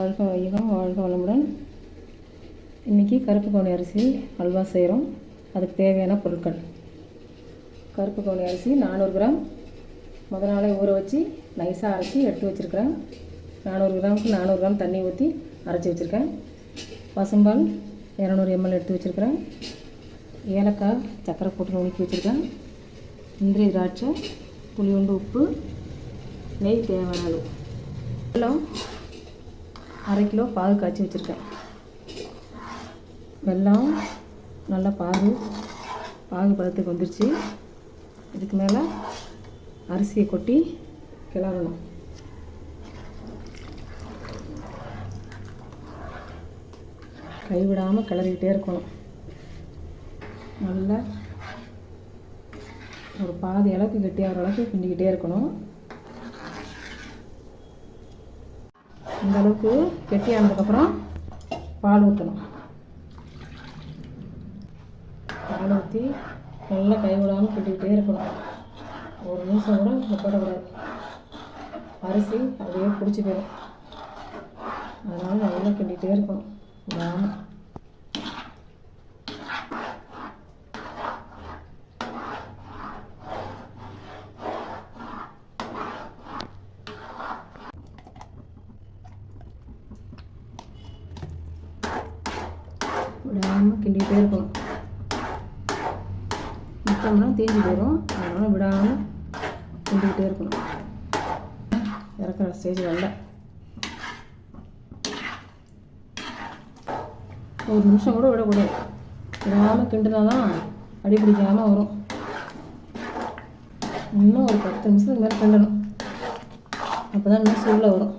வாழ்க வையகம் வாழ்க வளமுடன். இன்றைக்கி கருப்பு கவுனி அரிசி அல்வா செய்கிறோம் அதுக்கு தேவையான பொருட்கள். கருப்பு கவுனி அரிசி நானூறு கிராம். முத நாளே ஊற வச்சு நைஸாக அரைச்சி எடுத்து வச்சுருக்கிறேன். நானூறு கிராமுக்கு நானூறு கிராம் தண்ணி ஊற்றி அரைச்சி வச்சுருக்கேன். பசும்பால் இரநூறு எம்எல் எடுத்து வச்சுருக்கிறேன். ஏலக்காய் சக்கரை போட்டு நுணுக்கி வச்சுருக்கேன். முந்திரி திராட்சை புளியுண்டு உப்பு நெய் தேவையான அளவு. அரை கிலோ பாகு காய்ச்சி வச்சுருக்கேன். வெல்லம் நல்லா பாகு பாகு பதத்துக்கு வந்துருச்சு. இதுக்கு மேலே அரிசியை கொட்டி கிளறணும். கைவிடாமல் கிளறிக்கிட்டே இருக்கணும். நல்லா ஒரு பாதி அளவுக்கு கெட்டியாகிற அளவுக்கு கிண்டிக்கிட்டே இருக்கணும். இந்த அளவுக்கு கெட்டியானதுக்கப்புறம் பால் ஊற்றணும் பால் ஊற்றி நல்லா கை விடாமல் கிண்டிக்கிட்டே இருக்கணும். ஒரு நிமிஷம் கூட போடக்கூடாது. அரிசி அப்படியே பிடிச்சி போயிடும் அதனால் நல்லா கிண்டிகிட்டே இருக்கணும். விடாமல் விடாமல் கிண்டிகிட்டே இருக்கணும். விட்டோம்னா தீஞ்சு போயிடும் அதனால் விடாமல் கிண்டிக்கிட்டே இருக்கணும். இறக்குற ஸ்டேஜ் வரல. ஒரு நிமிஷம் கூட விடக்கூடாது. விடாமல் கிண்டுனா தான் அடி பிடிக்காமல் வரும். இன்னும் ஒரு பத்து நிமிஷத்துக்கு மேலே கிண்டணும். அப்போ தான் இன்னும் சூடில் வரும்.